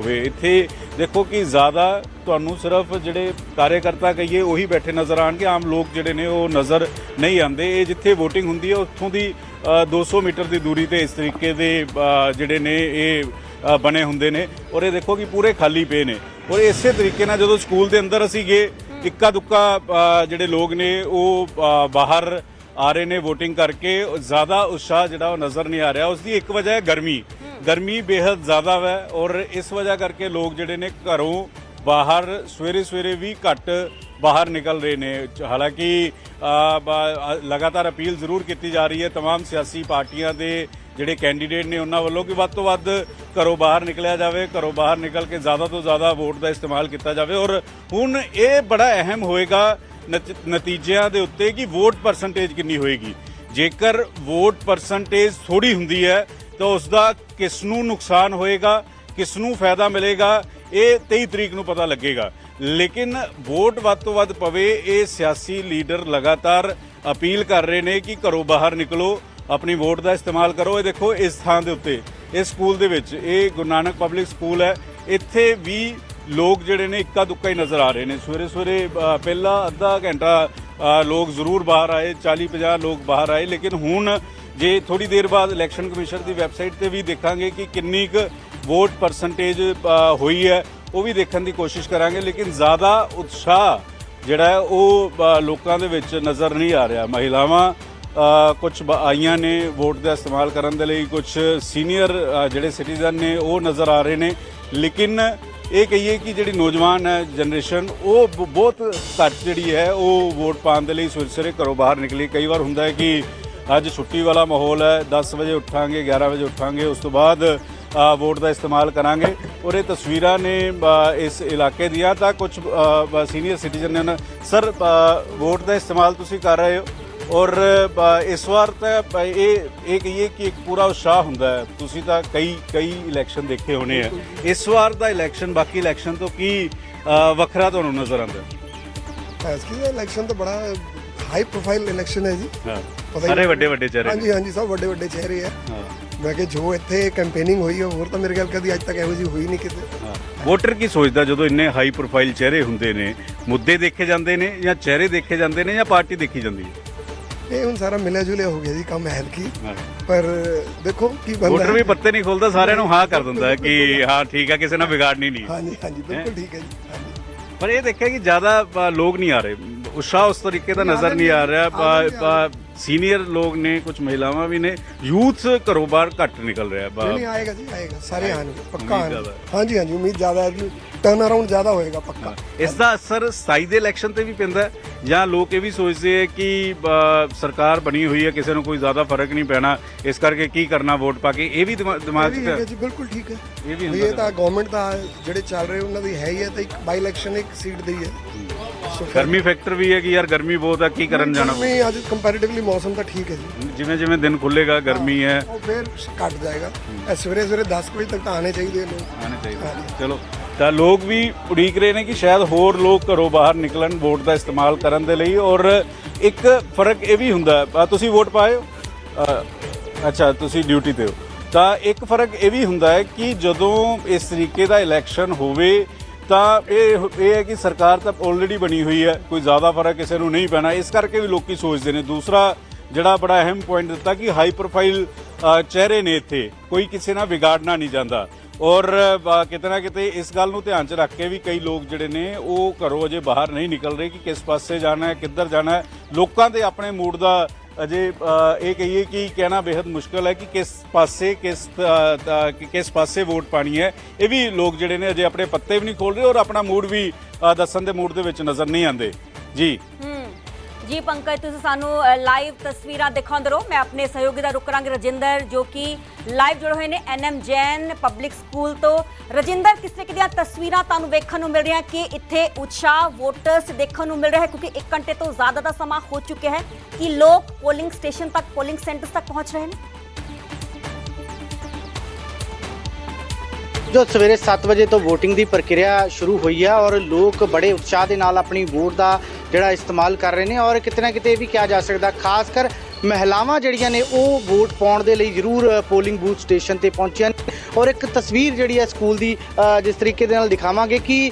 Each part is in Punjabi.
ਹੋਵੇ। ਇੱਥੇ ਦੇਖੋ ਕਿ ਜ਼ਿਆਦਾ ਤੁਹਾਨੂੰ ਸਿਰਫ ਜਿਹੜੇ ਕਾਰਜਕਰਤਾ ਕਹੀਏ ਉਹੀ ਬੈਠੇ ਨਜ਼ਰ ਆਣਗੇ ਆਮ ਲੋਕ ਜਿਹੜੇ ਨੇ ਉਹ ਨਜ਼ਰ ਨਹੀਂ ਆਉਂਦੇ। ਇਹ ਜਿੱਥੇ VOTING ਹੁੰਦੀ ਹੈ ਉੱਥੋਂ ਦੀ ਅ, 200 ਮੀਟਰ ਦੀ ਦੂਰੀ ਤੇ ਇਸ ਤਰੀਕੇ ਦੇ ਜਿਹੜੇ ਨੇ ਇਹ ਬਣੇ ਹੁੰਦੇ ਨੇ। ਔਰ ਇਹ ਦੇਖੋ ਕਿ ਪੂਰੇ ਖਾਲੀ ਪਏ ਨੇ। ਔਰ ਇਸੇ ਤਰੀਕੇ ਨਾਲ ਜਦੋਂ ਸਕੂਲ ਦੇ ਅੰਦਰ ਅਸੀਂ ਗਏ ਇੱਕਾ ਦੁੱਕਾ ਜਿਹੜੇ ਲੋਕ ਨੇ ਉਹ ਬਾਹਰ ਆ ਰਹੇ ਨੇ VOTING ਕਰਕੇ। ਜ਼ਿਆਦਾ ਉਤਸ਼ਾਹ ਜਿਹੜਾ ਉਹ ਨਜ਼ਰ ਨਹੀਂ ਆ ਰਿਹਾ। ਉਸ ਦੀ ਇੱਕ ਵਜ੍ਹਾ ਹੈ ਗਰਮੀ। ਗਰਮੀ ਬੇहद ਜ਼ਿਆਦਾ ਹੈ ਔਰ ਇਸ ਵਜ੍ਹਾ ਕਰਕੇ ਲੋਕ ਜਿਹੜੇ ਨੇ ਘਰੋਂ ਬਾਹਰ ਸਵੇਰੇ ਸਵੇਰੇ ਵੀ ਘੱਟ ਬਾਹਰ ਨਿਕਲ ਰਹੇ ਨੇ। ਹਾਲਾਂਕਿ ਲਗਾਤਾਰ ਅਪੀਲ ਜ਼ਰੂਰ ਕੀਤੀ ਜਾ ਰਹੀ ਹੈ तमाम ਸਿਆਸੀ ਪਾਰਟੀਆਂ ਦੇ ਜਿਹੜੇ ਕੈਂਡੀਡੇਟ ਨੇ ਉਹਨਾਂ ਵੱਲੋਂ ਕਿ ਵੱਧ ਤੋਂ ਵੱਧ ਘਰੋਂ ਬਾਹਰ ਨਿਕਲਿਆ ਜਾਵੇ, ਘਰੋਂ ਬਾਹਰ ਨਿਕਲ ਕੇ ਜ਼ਿਆਦਾ ਤੋਂ ਜ਼ਿਆਦਾ ਵੋਟ ਦਾ ਇਸਤੇਮਾਲ ਕੀਤਾ ਜਾਵੇ ਔਰ ਹੁਣ ਇਹ ਬੜਾ ਅਹਿਮ ਹੋਏਗਾ ਨਤੀਜਿਆਂ ਦੇ ਉੱਤੇ ਕਿ ਵੋਟ ਪਰਸੈਂਟੇਜ ਕਿੰਨੀ ਹੋਏਗੀ। ਜੇਕਰ ਵੋਟ ਪਰਸੈਂਟੇਜ ਥੋੜੀ ਹੁੰਦੀ ਹੈ ਤਾਂ ਉਸ ਦਾ ਕਿਸ ਨੂੰ ਨੁਕਸਾਨ ਹੋਏਗਾ ਕਿਸ ਨੂੰ ਫਾਇਦਾ ਮਿਲੇਗਾ ਇਹ 23 ਤਰੀਕ ਨੂੰ ਪਤਾ ਲੱਗੇਗਾ। ਲੇਕਿਨ ਵੋਟ ਵੱਧ ਤੋਂ ਵੱਧ ਪਵੇ ਇਹ ਸਿਆਸੀ ਲੀਡਰ ਲਗਾਤਾਰ ਅਪੀਲ ਕਰ ਰਹੇ ਨੇ ਕਿ ਘਰੋਂ ਬਾਹਰ ਨਿਕਲੋ ਆਪਣੀ ਵੋਟ ਦਾ ਇਸਤੇਮਾਲ ਕਰੋ। ਇਹ ਦੇਖੋ ਇਸ ਥਾਂ ਦੇ ਉੱਤੇ ਇਸ ਸਕੂਲ ਦੇ ਵਿੱਚ ਇਹ ਗੁਰੂ ਨਾਨਕ ਪਬਲਿਕ ਸਕੂਲ ਹੈ। ਇੱਥੇ ਵੀ ਲੋਕ ਜਿਹੜੇ ਨੇ ਇੱਕਾ ਦੁੱਕਾ ਹੀ ਨਜ਼ਰ ਆ ਰਹੇ ਨੇ। ਸਵੇਰੇ ਸਵੇਰੇ ਅ, ਪਹਿਲਾਂ ਅੱਧਾ ਘੰਟਾ ਲੋਕ ਜ਼ਰੂਰ ਬਾਹਰ ਆਏ 40 50 ਲੋਕ ਬਾਹਰ ਆਏ, ਲੇਕਿਨ ਹੁਣ ਜੇ ਥੋੜੀ ਦੇਰ ਬਾਅਦ ਇਲੈਕਸ਼ਨ ਕਮਿਸ਼ਨ ਦੀ ਵੈਬਸਾਈਟ ਤੇ ਵੀ ਦੇਖਾਂਗੇ ਕਿ ਕਿੰਨੀ ਕੁ ਵੋਟ ਪਰਸੈਂਟੇਜ ਹੋਈ ਹੈ, ਉਹ ਵੀ ਦੇਖਣ ਦੀ ਕੋਸ਼ਿਸ਼ ਕਰਾਂਗੇ, ਲੇਕਿਨ ਜ਼ਿਆਦਾ ਉਤਸ਼ਾਹ ਜਿਹੜਾ ਉਹ ਲੋਕਾਂ ਦੇ ਵਿੱਚ ਨਜ਼ਰ ਨਹੀਂ ਆ ਰਿਹਾ। ਮਹਿਲਾਵਾਂ ਕੁਝ ਆਈਆਂ ਨੇ ਵੋਟ ਦਾ ਇਸਤੇਮਾਲ ਕਰਨ ਦੇ ਲਈ ਕੁਝ ਸੀਨੀਅਰ ਜਿਹੜੇ ਸਿਟੀਜ਼ਨ ਨੇ, ਉਹ ਨਜ਼ਰ ਆ ਰਹੇ ਨੇ, ਲੇਕਿਨ ਇਹ ਕਹੀਏ ਕਿ ਜਿਹੜੀ ਨੌਜਵਾਨ ਹੈ ਜਨਰੇਸ਼ਨ ਉਹ ਬ- ਬਹੁਤ ਘੱਟ ਜਿਹੜੀ ਹੈ, ਉਹ ਵੋਟ ਪਾਉਣ ਦੇ ਲਈ ਸਵੇਰੇ ਸਵੇਰੇ ਘਰੋਂ ਬਾਹਰ ਨਿਕਲੀ। ਕਈ ਵਾਰ ਹੁੰਦਾ ਹੈ ਕਿ ਅੱਜ ਛੁੱਟੀ ਵਾਲਾ ਮਾਹੌਲ ਹੈ 10 ਵਜੇ ਉੱਠਾਂਗੇ 11 ਵਜੇ ਉੱਠਾਂਗੇ, ਉਸ ਤੋਂ ਬਾਅਦ ਵੋਟ ਦਾ ਇਸਤੇਮਾਲ ਕਰਾਂਗੇ। ਔਰ ਇਹ ਤਸਵੀਰਾਂ ਨੇ ਇਸ ਇਲਾਕੇ ਦੀਆਂ ਤਾਂ ਕੁਝ ਸੀਨੀਅਰ ਸਿਟੀਜ਼ਨ ਨੇ ਸਰ ਵੋਟ ਦਾ ਇਸਤੇਮਾਲ ਤੁਸੀਂ ਕਰ ਰਹੇ ਹੋ? ਔਰ ਇਸ ਵਾਰ ਤਾਂ ਇਹ ਇਹ ਕਹੀਏ ਕਿ ਇੱਕ ਪੂਰਾ ਉਤਸ਼ਾਹ ਹੁੰਦਾ ਹੈ। ਤੁਸੀਂ ਤਾਂ ਕਈ ਕਈ ਇਲੈਕਸ਼ਨ ਦੇਖੇ ਹੋਣੇ ਆ। ਇਸ ਵਾਰ ਦਾ ਇਲੈਕਸ਼ਨ ਬਾਕੀ ਇਲੈਕਸ਼ਨ ਤੋਂ ਕੀ ਵੱਖਰਾ ਤੁਹਾਨੂੰ ਨਜ਼ਰ ਆਉਂਦਾ? ਐਸਕੀ ਦਾ ਇਲੈਕਸ਼ਨ ਤਾਂ ਬੜਾ ਹਾਈ ਪ੍ਰੋਫਾਈਲ ਇਲੈਕਸ਼ਨ ਹੈ ਜੀ। ਹਾਂ। ਸਾਰੇ। ਵੱਡੇ ਵੱਡੇ ਚਿਹਰੇ। ਹਾਂਜੀ ਹਾਂਜੀ ਸਭ ਵੱਡੇ ਵੱਡੇ ਚਿਹਰੇ ਆ। ਹਾਂ। ਮੈਂ ਕਿ ਜੋ ਇੱਥੇ ਕੈਂਪੇਨਿੰਗ ਹੋਈ ਹੈ ਹੋਰ ਤਾਂ ਮੇਰੇ ਖਿਆਲ ਕਦੀ ਅੱਜ ਤੱਕ ਇਹੋ ਜਿਹੀ ਹੋਈ ਨਹੀਂ ਕਿਤੇ। ਹਾਂ। ਵੋਟਰ ਕੀ ਸੋਚਦਾ ਜਦੋਂ ਇੰਨੇ ਹਾਈ ਪ੍ਰੋਫਾਈਲ ਚਿਹਰੇ ਹੁੰਦੇ ਨੇ? ਮੁੱਦੇ ਦੇਖੇ ਜਾਂਦੇ ਨੇ ਜਾਂ ਚਿਹਰੇ ਦੇਖੇ ਜਾਂਦੇ ਨੇ ਜਾਂ ਪਾਰਟੀ ਦੇਖੀ ਜਾਂਦੀ ਹੈ? ਇਹ ਹੁਣ ਸਾਰਾ ਮਿਲਿਆ ਜੁਲਿਆ ਹੋ ਗਿਆ ਜੀ ਕੰਮ ਹੈ। ਕੀ। ਪਰ ਦੇਖੋ ਕੀ ਬਣਦਾ ਵੋਟਰ ਵੀ ਪੱਤੇ ਨਹੀਂ ਖੋਲਦਾ ਸਾਰਿਆਂ ਨੂੰ ਹਾਂ ਕਰ ਦਿੰਦਾ ਕਿ ਹਾਂ ਠੀਕ ਹੈ ਕਿਸੇ ਨਾਲ ਵਿਗਾੜਨੀ ਨਹੀਂ। ਹਾਂਜੀ ਹਾਂਜੀ ਬਿਲਕੁਲ ਠੀਕ ਹੈ ਜੀ ਪਰ ਇਹ ਦੇਖਿਆ ਕਿ ਜ਼ਿਆਦਾ ਲੋਕ ਨਹੀਂ ਆ ਰਹੇ। ਉਤਸ਼ਾਹ ਉਸ ਤਰੀਕੇ ਦਾ ਨਜ਼ਰ ਨਹੀਂ ਆ ਰਿਹਾ। ਸੀਨੀਅਰ ਲੋਕ ਨੇ ਕੁਝ ਮਹਿਲਾਵਾਂ ਵੀ ਨੇ ਯੂਥ ਘਰੋਂ ਬਾਹਰ ਘੱਟ ਨਿਕਲ ਰਿਹਾ ਨਹੀਂ ਨਹੀਂ ਬ- ਆਏਗਾ ਜੀ ਆਏਗਾ। ਸਾਰੇ ਆਣਗੇ ਪੱਕਾ। ਹਾਂਜੀ ਹਾਂਜੀ ਉਮੀਦ ਜ਼ਿਆਦਾ ਹੈ ਜੀ। ਟਰਨ ਅਰਾਊਂਡ ਜ਼ਿਆਦਾ ਹੋਏਗਾ ਪੱਕਾ। ਇਸ ਦਾ ਅਸਰ 27 ਦੇ ਇਲੈਕਸ਼ਨ ਤੇ ਵੀ ਪੈਂਦਾ ਹੈ? ਜਾਂ ਲੋਕ ਇਹ ਵੀ ਸੋਚਦੇ ਹੈ ਕਿ ਸਰਕਾਰ ਬਣੀ ਹੋਈ ਹੈ ਕਿਸੇ ਨੂੰ ਕੋਈ ਜ਼ਿਆਦਾ ਫ਼ਰਕ ਨਹੀਂ ਪੈਣਾ ਇਸ ਕਰਕੇ ਕੀ ਕਰਨਾ ਵੋਟ ਪਾ ਕੇ ਇਹ ਵੀ ਦਿਮਾਗ 'ਚ ਜੀ ਬਿਲਕੁਲ ਠੀਕ ਹੈ। ਇਹ ਵੀ ਹੁੰਦਾ ਇਹ ਤਾਂ ਗਵਰਨਮੈਂਟ ਦਾ ਜਿਹੜੇ ਚੱਲ ਰਹੇ ਉਹਨਾਂ ਦੀ ਹੈ ਹੀ ਹੈ ਤਾਂ ਇੱਕ ਬਾਈ ਇਲੈਕਸ਼ਨ ਇੱਕ ਸੀਟ ਦੀ ਹੈ। ਗਰਮੀ ਫੈਕਟਰ ਵੀ ਹੈ ਕਿ ਯਾਰ ਗਰਮੀ ਬਹੁਤ ਹੈ ਕੀ ਕਰਨ ਜਾਣਾ ਨਹੀਂ ਅੱਜ ਕੰਪੈਰੀਟਿਵਲੀ ਮੌਸਮ ਤਾਂ ਠੀਕ ਹੈ ਜੀ। ਜਿਵੇਂ ਜਿਵੇਂ ਦਿਨ ਖੁੱਲੇਗਾ ਗਰਮੀ ਹੈ। ਉਹ ਫਿਰ ਘਟ ਜਾਏਗਾ। ਇਹ ਸਵੇਰੇ ਸਵੇਰੇ 10 ਵਜੇ ਤੱਕ ਤਾਂ ਆਣੇ ਚਾਹੀਦੇ ਲੋਕ। ਆਣੇ ਚਾਹੀਦੇ ਚਲੋ ਤਾਂ ਲੋਕ ਵੀ ਉਡੀਕ ਰਹੇ ਨੇ ਕਿ ਸ਼ਾਇਦ ਹੋਰ ਲੋਕ ਘਰੋਂ ਬਾਹਰ ਨਿਕਲਣ ਵੋਟ ਦਾ ਇਸਤੇਮਾਲ ਕਰਨ ਦੇ ਲਈ ਔਰ ਇੱਕ ਫ਼ਰਕ ਇਹ ਵੀ ਹੁੰਦਾ ਤੁਸੀਂ ਵੋਟ ਪਾਏ ਹੋ? ਅੱਛਾ ਤੁਸੀਂ ਡਿਊਟੀ ਤੇ ਹੋ। ਤਾਂ ਇੱਕ ਫ਼ਰਕ ਇਹ ਵੀ ਹੁੰਦਾ ਹੈ ਕਿ ਜਦੋਂ ਇਸ ਤਰੀਕੇ ਦਾ ਇਲੈਕਸ਼ਨ ਹੋਵੇ ਤਾਂ ਇਹ ਇਹ ਹੈ ਕਿ ਸਰਕਾਰ ਤਾਂ ਆਲਰੇਡੀ ਬਣੀ ਹੋਈ ਹੈ, ਕੋਈ ਜ਼ਿਆਦਾ ਫ਼ਰਕ ਕਿਸੇ ਨੂੰ ਨਹੀਂ ਪੈਣਾ। ਇਸ ਕਰਕੇ ਵੀ ਲੋਕੀ ਸੋਚਦੇ ਨੇ। ਦੂਸਰਾ ਜਿਹੜਾ ਬੜਾ ਅਹਿਮ ਪੁਆਇੰਟ ਦਿੱਤਾ ਕਿ ਹਾਈ ਪ੍ਰੋਫਾਈਲ ਚਿਹਰੇ ਨੇ ਇੱਥੇ। ਕੋਈ ਕਿਸੇ ਨਾਲ ਵਿਗਾੜਨਾ ਨਹੀਂ ਜਾਂਦਾ। ਔਰ ਕਿਤੇ ਨਾ ਕਿਤੇ ਇਸ ਗੱਲ ਨੂੰ ਧਿਆਨ 'ਚ ਰੱਖ ਕੇ ਵੀ ਕਈ ਲੋਕ ਜਿਹੜੇ ਨੇ, ਉਹ ਘਰੋਂ ਅਜੇ ਬਾਹਰ ਨਹੀਂ ਨਿਕਲ ਰਹੇ ਕਿ ਕਿਸ ਪਾਸੇ ਜਾਣਾ ਹੈ, ਕਿੱਧਰ ਜਾਣਾ ਹੈ। ਲੋਕਾਂ ਦੇ ਆਪਣੇ ਮੂਡ ਦਾ ਅਜੇ ਇਹ ਕਹੀਏ ਕਿ ਕਹਿਣਾ ਬੇहद ਮੁਸ਼ਕਲ ਹੈ ਕਿ ਕਿਸ ਪਾਸੇ ਕਿਸ ਕਿਸ ਪਾਸੇ ਵੋਟ ਪਾਣੀ ਹੈ। ਇਹ ਵੀ ਲੋਕ ਜਿਹੜੇ ਨੇ ਅਜੇ ਆਪਣੇ ਪੱਤੇ ਵੀ ਨਹੀਂ ਖੋਲ ਰਹੇ ਔਰ ਆਪਣਾ ਮੂਡ ਵੀ ਦੱਸਣ ਦੇ ਮੂਡ ਦੇ ਵਿੱਚ ਨਜ਼ਰ ਨਹੀਂ ਆਉਂਦੇ। ਜੀ। ਜੀ ਪੰਕਜ, ਤੁਸੀਂ ਸਾਨੂੰ ਲਾਈਵ ਤਸਵੀਰਾਂ ਦਿਖਾਉਂਦੇ ਰਹੋ। ਮੈਂ ਆਪਣੇ ਸਹਿਯੋਗੀ ਦਾ ਰੁਕ ਕਰਾਂਗੇ ਰਜਿੰਦਰ, ਜੋ ਕਿ ਲਾਈਵ ਜੁੜੇ ਹੋਏ ਨੇ ਐਨਐਮ ਜੈਨ ਪਬਲਿਕ ਸਕੂਲ ਤੋਂ। ਰਜਿੰਦਰ, ਕਿਸ ਤਰੀਕੇ ਦੀਆਂ ਤਸਵੀਰਾਂ ਤੁਹਾਨੂੰ ਵੇਖਣ ਨੂੰ ਮਿਲ ਰਹੀਆਂ ਕਿ ਇੱਥੇ ਉਤਸ਼ਾਹ ਵੋਟਰਸ ਦੇਖਣ ਨੂੰ ਮਿਲ ਰਿਹਾ ਹੈ? ਕਿਉਂਕਿ 1 ਘੰਟੇ ਤੋਂ ਜ਼ਿਆਦਾ ਦਾ ਸਮਾਂ ਹੋ ਚੁੱਕਿਆ ਹੈ ਕਿ ਲੋਕ ਪੋਲਿੰਗ ਸਟੇਸ਼ਨ ਤੱਕ ਪੋਲਿੰਗ ਸੈਂਟਰ ਤੱਕ ਪਹੁੰਚ ਰਹੇ ਨੇ। ਜੋ ਸਵੇਰੇ 7 ਵਜੇ ਤੋਂ VOTING ਦੀ ਪ੍ਰਕਿਰਿਆ ਸ਼ੁਰੂ ਹੋਈ ਹੈ ਔਰ ਲੋਕ ਬੜੇ ਉਤਸ਼ਾਹ ਦੇ ਨਾਲ ਆਪਣੀ ਵੋਟ ਦਾ ਜਿਹੜਾ ਇਸਤੇਮਾਲ ਕਰ ਰਹੇ ਨੇ ਔਰ ਕਿਤੇ ਨਾ ਕਿਤੇ ਇਹ ਵੀ ਕਿਹਾ ਜਾ ਸਕਦਾ, ਖਾਸ ਕਰ ਮਹਿਲਾਵਾਂ ਜਿਹੜੀਆਂ ਨੇ ਉਹ ਵੋਟ ਪਾਉਣ ਦੇ ਲਈ ਜ਼ਰੂਰ ਪੋਲਿੰਗ ਬੂਥ ਸਟੇਸ਼ਨ ਤੇ ਪਹੁੰਚੀਆਂ ਨੇ। ਔਰ ਇੱਕ ਤਸਵੀਰ ਜਿਹੜੀ ਹੈ ਸਕੂਲ ਦੀ ਜਿਸ ਤਰੀਕੇ ਦੇ ਨਾਲ ਦਿਖਾਵਾਂਗੇ ਕਿ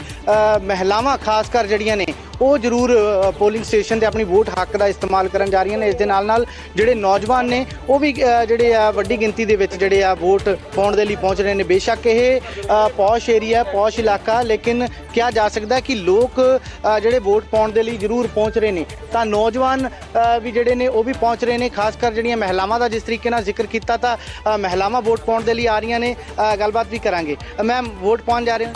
ਮਹਿਲਾਵਾਂ ਖਾਸ ਕਰ ਜਿਹੜੀਆਂ ਨੇ ਉਹ ਜ਼ਰੂਰ ਪੋਲਿੰਗ ਸਟੇਸ਼ਨ ਤੇ ਆਪਣੀ ਵੋਟ ਹੱਕ ਦਾ ਇਸਤੇਮਾਲ ਕਰਨ ਜਾ ਰਹੀਆਂ ਨੇ। ਇਸ ਦੇ ਨਾਲ ਨਾਲ ਜਿਹੜੇ ਨੌਜਵਾਨ ਨੇ, ਉਹ ਵੀ ਜਿਹੜੇ ਆ ਵੱਡੀ ਗਿਣਤੀ ਦੇ ਵਿੱਚ ਜਿਹੜੇ ਆ ਵੋਟ ਪਾਉਣ ਦੇ ਲਈ ਪਹੁੰਚ ਰਹੇ ਨੇ। ਬੇਸ਼ੱਕ ਇਹ ਪੌਸ਼ ਏਰੀਆ ਪੌਸ਼ ਇਲਾਕਾ, ਲੇਕਿਨ ਕਿਹਾ ਜਾ ਸਕਦਾ ਕਿ ਲੋਕ ਜਿਹੜੇ ਵੋਟ ਪਾਉਣ ਦੇ ਲਈ ਜ਼ਰੂਰ ਪਹੁੰਚ ਰਹੇ ਨੇ। ਤਾਂ ਨੌਜਵਾਨ ਵੀ ਜਿਹੜੇ ਨੇ, ਉਹ ਵੀ ਪਹੁੰਚ ਰਹੇ ਨੇ, ਖਾਸ ਕਰ ਜਿਹੜੀਆਂ ਮਹਿਲਾਵਾਂ ਦਾ ਜਿਸ ਤਰੀਕੇ ਨਾਲ ਜ਼ਿਕਰ ਕੀਤਾ ਤਾਂ ਮਹਿਲਾਵਾਂ ਵੋਟ ਪਾਉਣ ਦੇ ਲਈ ਆ ਰਹੀਆਂ ਨੇ। ਗੱਲਬਾਤ ਵੀ ਕਰਾਂਗੇ। ਮੈਮ, ਵੋਟ ਪਾਉਣ ਜਾ ਰਹੇ ਹੋ?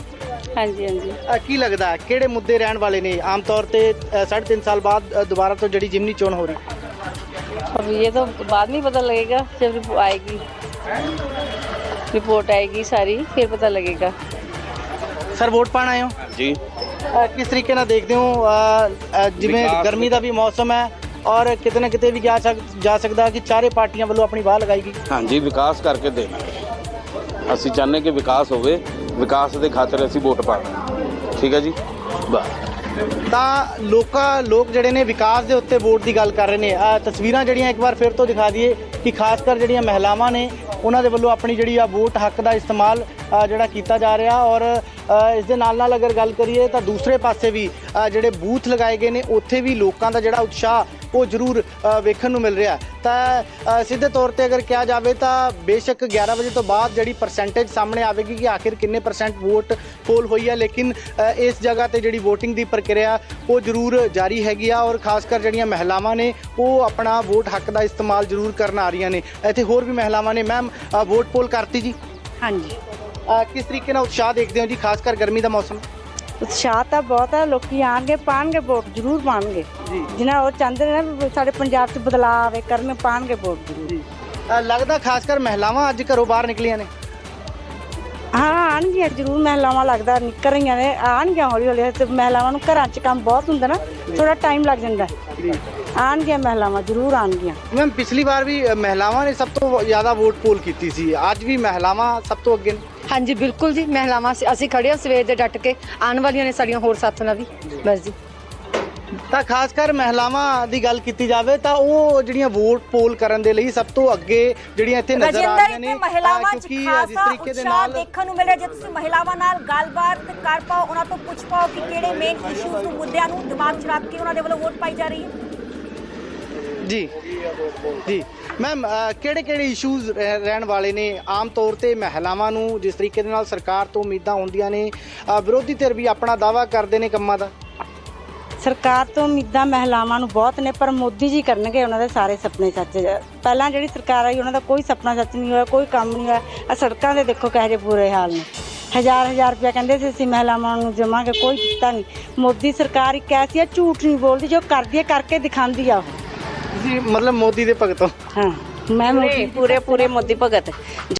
ਹਾਂਜੀ ਹਾਂਜੀ ਅ, ਕੀ ਲੱਗਦਾ ਹੈ, ਕਿਹੜੇ ਮੁੱਦੇ ਰਹਿਣ ਵਾਲੇ ਨੇ ਆਮ ਤੌਰ ਤੇ ਅ, ਸਾਢੇ ਤਿੰਨ ਸਾਲ ਬਾਅਦ ਅ, ਦੁਬਾਰਾ ਤੋਂ ਜਿਹੜੀ ਜਿਮਨੀ ਚੋਣ ਹੋ ਰਹੀ अब ये तो बाद में पता लगेगा जब रिपो- आएगी रिपोर्ट आएगी सारी फिर पता लगेगा ਸਰ ਵੋਟ ਪਾਣ ਆਏ ਹੋ ਜੀ ਅ, ਕਿਸ ਤਰੀਕੇ ਨਾਲ ਦੇਖਦੇ ਹੋ ਅ, ਅ, ਜਿਵੇਂ ਵਿਕਾਸ- ਗਰਮੀ ਦਾ ਵੀ ਮੌਸਮ ਹੈ ਔਰ ਕਿਤੇ ਨਾ ਕਿਤੇ ਵੀ ਜਾ ਸਕ- ਜਾ ਸਕਦਾ ਕਿ ਚਾਰੇ ਪਾਰਟੀਆਂ ਵੱਲੋਂ ਆਪਣੀ ਬਾਹ ਲਗਾਈ ਗਈ ਹਾਂਜੀ ਵਿਕਾਸ ਕਰਕੇ ਦੇਣਾ ਅਸੀਂ ਚਾਹੁੰਦੇ ਕਿ ਵਿਕਾਸ ਹੋਵੇ ਵਿਕਾਸ ਦੇ ਖਾਤਰ ਅਸੀਂ ਵੋਟ ਪਾਣਾ ਠੀਕ ਹੈ ਜੀ? ਬਸ। ਤਾਂ ਲੋਕਾਂ, ਲੋਕ ਜਿਹੜੇ ਨੇ ਵਿਕਾਸ ਦੇ ਉੱਤੇ ਵੋਟ ਦੀ ਗੱਲ ਕਰ ਰਹੇ ਨੇ, ਆ ਤਸਵੀਰਾਂ ਜਿਹੜੀਆਂ ਇੱਕ ਵਾਰ ਫਿਰ ਤੋਂ ਦਿਖਾ ਦਈਏ ਕਿ ਖਾਸ ਕਰ ਜਿਹੜੀਆਂ ਮਹਿਲਾਵਾਂ ਨੇ, ਉਹਨਾਂ ਦੇ ਵੱਲੋਂ ਆਪਣੀ ਜਿਹੜੀ ਆ ਵੋਟ ਹੱਕ ਦਾ ਇਸਤੇਮਾਲ ਜਿਹੜਾ ਕੀਤਾ ਜਾ ਰਿਹਾ ਔਰ ਇਸ ਦੇ ਨਾਲ ਨਾਲ ਅਗਰ ਗੱਲ ਕਰੀਏ ਤਾਂ ਦੂਸਰੇ ਪਾਸੇ ਵੀ ਜਿਹੜੇ ਬੂਥ ਲਗਾਏ ਗਏ ਨੇ, ਉੱਥੇ ਵੀ ਲੋਕਾਂ ਦਾ ਜਿਹੜਾ ਉਤਸ਼ਾਹ ਉਹ ਜ਼ਰੂਰ ਵੇਖਣ ਨੂੰ ਮਿਲ ਰਿਹਾ। ਤਾਂ ਸਿੱਧੇ ਤੌਰ ਤੇ ਅਗਰ ਕਿਹਾ ਜਾਵੇ ਤਾਂ ਬੇਸ਼ੱਕ 11 ਵਜੇ ਤੋਂ ਬਾਅਦ ਜਿਹੜੀ ਪਰਸੈਂਟੇਜ ਸਾਹਮਣੇ ਆਵੇਗੀ ਕਿ ਆਖਿਰ ਕਿੰਨੇ ਪਰਸੈਂਟ ਵੋਟ ਪੋਲ ਹੋਈ ਹੈ ਲੇਕਿਨ ਇਸ ਜਗ੍ਹਾ ਤੇ ਜਿਹੜੀ VOTING ਦੀ ਪ੍ਰਕਿਰਿਆ ਉਹ ਜ਼ਰੂਰ ਜਾਰੀ ਹੈਗੀ ਆ ਔਰ ਖਾਸ ਕਰ ਜਿਹੜੀਆਂ ਮਹਿਲਾਵਾਂ ਨੇ ਉਹ ਆਪਣਾ ਵੋਟ ਹੱਕ ਦਾ ਇਸਤੇਮਾਲ ਜ਼ਰੂਰ ਕਰਨ ਆ ਰਹੀਆਂ ਨੇ। ਇੱਥੇ ਹੋਰ ਵੀ ਮਹਿਲਾਵਾਂ ਨੇ। ਮੈਮ ਵੋਟ ਪੋਲ ਕਰਤੀ ਜੀ। ਹਾਂਜੀ। ਕਿਸ ਤਰੀਕੇ ਨਾਲ ਉਤਸ਼ਾਹ ਦੇਖਦੇ ਹੋ ਜੀ ਖਾਸ ਕਰ ਗਰਮੀ ਦਾ ਮੌਸਮ? ਉਤਸ਼ਾਹ ਤਾਂ ਬਹੁਤ ਹੈ ਲੋਕੀ ਆਣਗੇ ਪਾਣਗੇ ਵੋਟ ਜ਼ਰੂਰ ਪਾਣਗੇ। ਜੀ। ਜਿਨ੍ਹਾਂ ਉਹ ਚਾਹੁੰਦੇ ਨੇ ਨਾ ਵੀ ਸਾਡੇ ਪੰਜਾਬ 'ਚ ਬਦਲਾਅ ਆਵੇ ਕਰਨ ਪਾਣਗੇ ਵੋਟ ਜ਼ਰੂਰ। ਲੱਗਦਾ ਖਾਸ ਕਰ ਮਹਿਲਾਵਾਂ ਅੱਜ ਘਰੋਂ ਬਾਹਰ ਨਿਕਲੀਆਂ ਨੇ। ਆਣਗੀਆਂ ਜ਼ਰੂਰ ਮਹਿਲਾਵਾਂ ਲੱਗਦਾ ਨਿਕਲ ਰਹੀਆਂ ਨੇ ਆਣਗੀਆਂ ਹੌਲੀ ਹੌਲੀ ਤੇ ਮਹਿਲਾਵਾਂ ਨੂੰ ਘਰਾਂ 'ਚ ਕੰਮ ਬਹੁਤ ਹੁੰਦਾ ਨਾ ਥੋੜਾ ਟਾਈਮ ਲੱਗ ਜਾਂਦਾ। ਆਣਗੀਆਂ ਮਹਿਲਾਵਾਂ ਜ਼ਰੂਰ ਆਣਗੀਆਂ। ਮੈਮ ਪਿਛਲੀ ਵਾਰ ਵੀ ਮਹਿਲਾਵਾਂ ਨੇ ਸਭ ਤੋਂ ਜ਼ਿਆਦਾ ਵੋਟ ਪੋਲ ਕੀਤੀ ਸੀ। ਅੱਜ ਵੀ ਮਹਿਲਾਵਾਂ ਸਭ ਤੋਂ ਅੱਗੇ ਨੇ? ਹਾਂਜੀ ਬਿਲਕੁਲ ਜੀ ਮਹਿਲਾਵਾਂ ਅਸੀਂ- ਖੜੇ ਹਾਂ ਸਵੇਰ ਦੇ ਡਟ ਕੇ ਆਉਣ ਵਾਲੀਆਂ ਨੇ ਸਾਡੀਆਂ ਹੋਰ ਸਾਥ ਨਾਲ ਵੀ ਬਸ ਜੀ। ਤਾਂ ਖਾਸ ਕਰ ਮਹਿਲਾਵਾਂ ਦੀ ਗੱਲ ਕੀਤੀ ਜਾਵੇ ਤਾਂ ਉਹ ਜਿਹੜੀਆਂ ਵੋਟ ਪੋਲ ਕਰਨ ਦੇ ਲਈ ਸਭ ਤੋਂ ਅੱਗੇ ਜਿਹੜੀਆਂ ਇੱਥੇ ਨਜ਼ਰ ਆ ਰਹੀਆਂ ਨੇ ਮਹਿਲਾਵਾਂ ਚ ਜਿਸ ਤਰੀਕੇ ਦੇ ਨਾਲ ਦੇਖਣ ਨੂੰ ਮਿਲ ਰਿਹਾ ਜੇ ਤੁਸੀਂ ਮਹਿਲਾਵਾਂ ਨਾਲ ਗੱਲਬਾਤ ਕਰ ਪਾਓ ਉਹਨਾਂ ਤੋਂ ਪੁੱਛ ਪਾਓ ਕਿ ਕਿਹੜੇ ਮੇਨ ਇਸ਼ੂਜ਼ ਨੂੰ ਮੁੱਦਿਆਂ ਨੂੰ ਦਿਮਾਗ 'ਚ ਰੱਖ ਕੇ ਉਹਨਾਂ ਦੇ ਵੱਲੋਂ ਵੋਟ ਪਾਈ ਜਾ ਰਹੀ ਹੈ। ਜੀ ਜੀ। ਮੈਮ ਕਿਹੜੇ ਕਿਹੜੇ ਇਸ਼ੂਜ਼ ਰਹਿਣ ਵਾਲੇ ਨੇ? ਆਮ ਤੌਰ ਤੇ ਮਹਿਲਾਵਾਂ ਨੂੰ ਜਿਸ ਤਰੀਕੇ ਦੇ ਨਾਲ ਸਰਕਾਰ ਤੋਂ ਉਮੀਦਾਂ ਹੁੰਦੀਆਂ ਨੇ ਵਿਰੋਧੀ ਧਿਰ ਵੀ ਆਪਣਾ ਦਾਵਾ ਕਰਦੇ ਨੇ ਕੰਮਾਂ ਦਾ। ਸਰਕਾਰ ਤੋਂ ਉਮੀਦਾਂ ਮਹਿਲਾਵਾਂ ਨੂੰ ਬਹੁਤ ਨੇ ਪਰ ਮੋਦੀ ਜੀ ਕਰਨਗੇ ਉਹਨਾਂ ਦੇ ਸਾਰੇ ਸੁਪਨੇ ਸੱਚ। ਪਹਿਲਾਂ ਜਿਹੜੀ ਸਰਕਾਰ ਆਈ ਉਹਨਾਂ ਦਾ ਕੋਈ ਸੁਪਨਾ ਸੱਚ ਨਹੀਂ ਹੋਇਆ ਕੋਈ ਕੰਮ ਨਹੀਂ ਹੋਇਆ। ਸੜਕਾਂ ਦੇ ਦੇਖੋ ਕਿਹੋ ਜਿਹੇ ਬੁਰੇ ਹਾਲ ਨੇ। ਹਜ਼ਾਰ ਹਜ਼ਾਰ ਰੁਪਇਆ ਕਹਿੰਦੇ ਸੀ ਅਸੀਂ ਮਹਿਲਾਵਾਂ ਨੂੰ ਜਮਾਂਗੇ ਕੋਈ ਦਿੱਤਾ ਨਹੀਂ। ਮੋਦੀ ਸਰਕਾਰ ਇੱਕ ਐਸੀ ਆ ਝੂਠ ਨਹੀਂ ਬੋਲਦੀ ਜੋ ਕਰਦੀ ਹੈ ਕਰਕੇ ਦਿਖਾਉਂਦੀ ਆ ਉਹ। ਮਤਲਬ ਮੋਦੀ ਦੇ ਭਗਤੋਂ ਹਾਂ? ਮੈਂ ਮੋਦੀ ਪੂਰੇ ਪੂਰੇ ਮੋਦੀ ਭਗਤ।